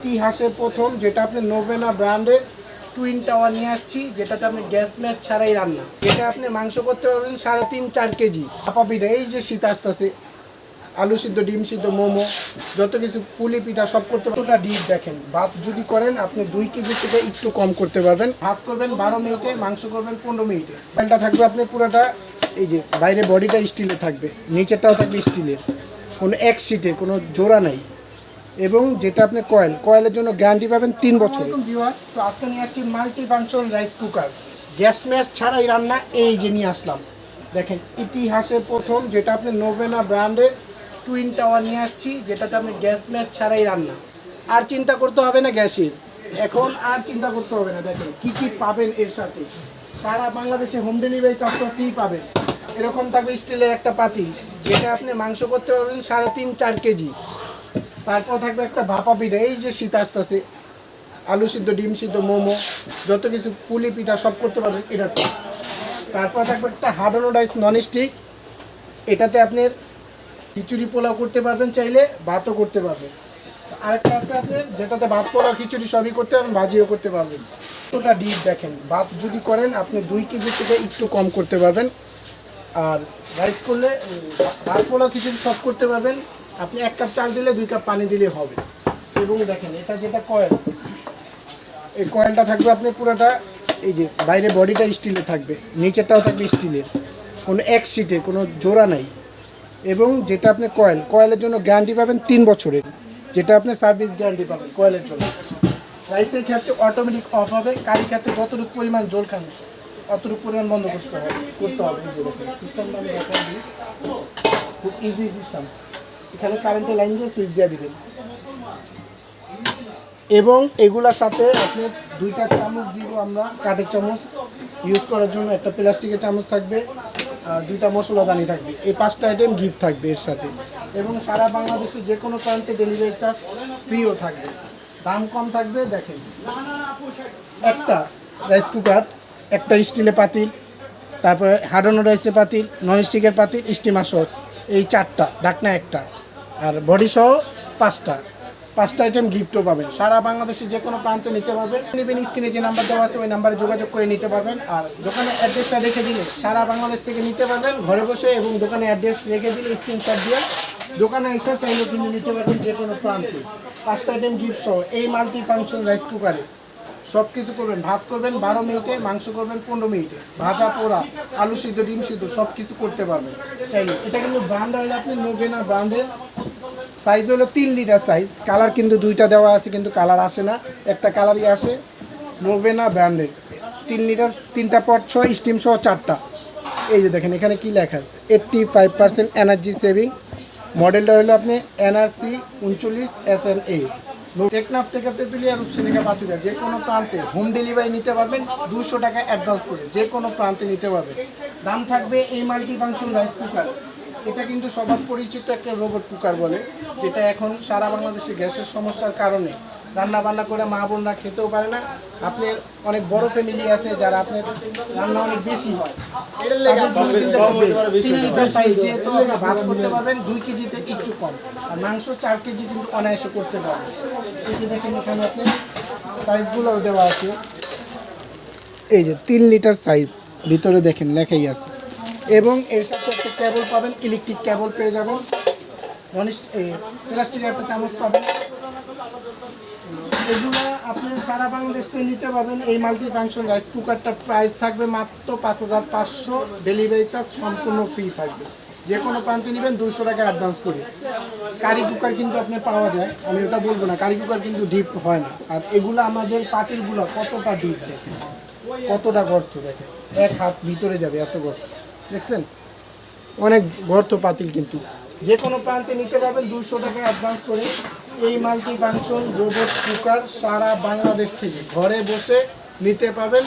ইতিহাসের প্রথম, যেটা আপনি নোভেনা ব্র্যান্ডের টুইন টাওয়ার নিয়ে আসছি, যেটাতে আপনি গ্যাস ম্যাচ ছাড়াই রান্না। এটা আপনি মাংস করতে পারবেন সাড়ে তিন, চার কেজি। চাপা পিঠা এই যে শীত আসতেছে, আলু সিদ্ধ, ডিম সিদ্ধ, মোমো, যত কিছু, পুলি পিঠা, সব করতে পারবেন। ডিপ দেখেন। ভাত যদি করেন, আপনি দুই কেজি থেকে একটু কম করতে পারবেন। ভাত করবেন বারো মিনিটে, মাংস করবেন পনেরো মিনিটে। প্যানটা থাকবে আপনি পুরোটা, এই যে বাইরে বডিটা স্টিলে থাকবে, নিচেরটাও থাকবে স্টিলের কোনো এক সিটের কোনো জোড়া নাই। এবং যেটা আপনি কয়েল কয়েলের জন্য গ্যারান্টি পাবেন তিন বছর তো আজকে নিয়ে আসছি multi function rice cooker gas match ছাড়াই রান্না এই যে নিয়ে আসলাম। দেখেন ইতিহাসের প্রথম যেটা আপনি নোভেনা ব্র্যান্ডের টুইন টাওয়ার নিয়ে আসছি যেটাতে আপনি গ্যাস ম্যাচ ছাড়াই রান্না। আর চিন্তা করতে হবে না গ্যাসের এখন আর চিন্তা করতে হবে না দেখেন কি কি পাবেন এর সাথে। সারা বাংলাদেশে হোম ডেলিভারি চার্জটা ফ্রি পাবেন। এরকম থাকবে স্টিলের একটা পাতি যেটা আপনি মাংস করতে পারবেন সাড়ে তিন চার কেজি। তারপর থাকবে একটা ভাপা পিঠা, এই যে শীত আসতেছে, আলু সিদ্ধ, ডিম সিদ্ধ, মোমো, যত কিছু পুলি পিঠা সব করতে পারবেন এটাতে। তারপর থাকবে একটা হার্ডনোডাইস নন স্টিক এটাতে আপনি খিচুড়ি পোলাও করতে পারবেন চাইলে, ভাতও করতে পারবেন। আরেকটা আছে আপনি যেটাতে ভাত, পোলাও, খিচুড়ি সবই করতে পারবেন, ভাজিও করতে পারবেন। কতটা ডিপ দেখেন, ভাত যদি করেন, আপনি দুই কেজি থেকে একটু কম করতে পারবেন। আর রাইস করলে, ভাত, পোলাও, খিচুড়ি সব করতে পারবেন। আপনি এক কাপ চাল দিলে দুই কাপ পানি দিলে হবে। এবং দেখেন, এটা যেটা কয়েল এই কয়েলটা থাকবে আপনি পুরোটা, এই যে বাইরে বডিটা স্টিলের থাকবে, নিচেরটাও থাকবে স্টিলের কোনো এক সিটের কোনো জোড়া নাই। এবং যেটা আপনি কয়েল কয়েলের জন্য গ্যারান্টি পাবেন তিন বছরের। যেটা আপনি সার্ভিস গ্যারান্টি পাবেন কয়েলের জন্য। রাইসের ক্ষেত্রে অটোমেটিক অফ হবে। কারি ক্ষেত্রে যতটুকু পরিমাণ জল খান, অতটুকু পরিমাণ বন্ধ করতে হবে করতে হবে। সিস্টেমটা আমি খুব ইজি সিস্টেম এখানে কারেন্টের লাইন দিয়ে সুইচ দিয়ে দিবেন। এবং এগুলার সাথে আপনি দুইটা চামচ দিব আমরা, কাঠের চামচ। ইউজ করার জন্য একটা প্লাস্টিকের চামচ থাকবে, আর দুইটা মশলাদানি থাকবে। এই পাঁচটা আইটেম গিফট থাকবে এর সাথে। এবং সারা বাংলাদেশে যে কোনো প্রান্তে ডেলিভারি চার্জ ফ্রিও থাকবে। দাম কম থাকবে, দেখেন। একটা রাইস কুকার একটা স্টিলের পাতিল, তারপরে হাডানো রাইসের পাতিল নন স্টিকের পাতিল স্টিমার সহ। এই চারটা, ঢাকনা একটা। আর বডি সহ পাঁচটা। পাঁচটা আইটেম গিফটও পাবেন। সারা বাংলাদেশে যে কোনো প্রান্তে নিতে পারবেন। নেবেন স্ক্রিনে যে নাম্বার দেওয়া আছে, ওই নাম্বারে যোগাযোগ করে নিতে পারবেন। আর দোকানের অ্যাড্রেসটা রেখে দিলে সারা বাংলাদেশ থেকে নিতে পারবেন। ঘরে বসে এবং দোকানে অ্যাড্রেস রেখে দিলে স্ক্রিনশট দিয়ে দোকানে এসে চাইলে কিন্তু নিতে পারবেন যে কোনো প্রান্তে। পাঁচটা আইটেম গিফট সহ এই মাল্টি ফাংশন রাইস কুকারে সব কিছু করবেন। ভাত করবেন বারো মিনিটে, মাংস করবেন পনেরো মিনিটে। ভাজা, পোড়া, আলু সিদ্ধ, ডিম সিদ্ধ সব কিছু করতে পারবেন। চাইলে। এটা কিন্তু ব্র্যান্ড আপনি নোভেনা ব্র্যান্ডের সাইজ হলো তিন লিটার সাইজ কালার কিন্তু দুইটা দেওয়া আছে, কিন্তু কালার আসে না। একটা কালারই আসে নোভেনা ব্র্যান্ডের তিন লিটার তিনটা পট ছয় স্টিম সহ চারটা। এই যে দেখেন, এখানে কি লেখা আছে? Eighty five percent energy saving মডেলটা হলো আপনি এনআরসি উনচল্লিশ এস এন এ টেকনাফ থেকে তেঁতুলিয়া রূপসিনিকা পাতুরিয়া যে কোনো প্রান্তে হোম ডেলিভারি নিতে পারবেন দুশো টাকা অ্যাডভান্স করে। যে কোনো প্রান্তে নিতে পারবেন। দাম থাকবে এই মাল্টি ফাংশন রাইস কুকার এটা কিন্তু সবার পরিচিত একটা রোবট কুকার বলে, যেটা এখন সারা বাংলাদেশে গ্যাসের সমস্যার কারণে রান্না বান্না করে মা বোনরা খেতেও পারে না। আপনার অনেক বড় ফ্যামিলি আছে যারা আপনার রান্না অনেক বেশি হয়। যেহেতু ভাত করতে পারবেন দুই কেজিতে একটু কম, আর মাংস চার কেজি কিন্তু অনায়াসে করতে পারবেন। যে দেখেন এখানে আপনি সাইজগুলোও দেওয়া আছে। এই যে তিন লিটার সাইজ ভিতরে দেখেন লেখাই আছে। এবং এর সাথে একটা কেবল পাবেন ইলেকট্রিক কেবল পেয়ে যাবেন। প্লাস্টিকের একটা চামচ পাবেন। এগুলো আপনি সারা বাংলাদেশ থেকে নিতে পারবেন। এই মাল্টি ফাংশন রাইস কুকারটার প্রাইস থাকবে মাত্র পাঁচ হাজার পাঁচশো। ডেলিভারি চার্জ সম্পূর্ণ ফ্রি থাকবে। যে কোনো প্রান্তে নেবেন দুশো টাকা অ্যাডভান্স করে। কারি কুকার কিন্তু আপনি পাওয়া যায়। আমি ওটা বলব না কারি কুকার কিন্তু ডিপ হয় না। আর এগুলো আমাদের পাতিলগুলো কতটা ডিপ দেখেন? কতটা গর্ত দেখেন? এক হাত ভিতরে যাবে, এত গর্ত। দেখছেন? অনেক গর্ত পাতিল কিন্তু। যে কোনো প্রান্তে নিতে পারবেন দুশো টাকা অ্যাডভান্স করে। এই মাল্টি ফাংশন রোবট কুকার সারা বাংলাদেশ থেকে ঘরে বসে নিতে পারবেন।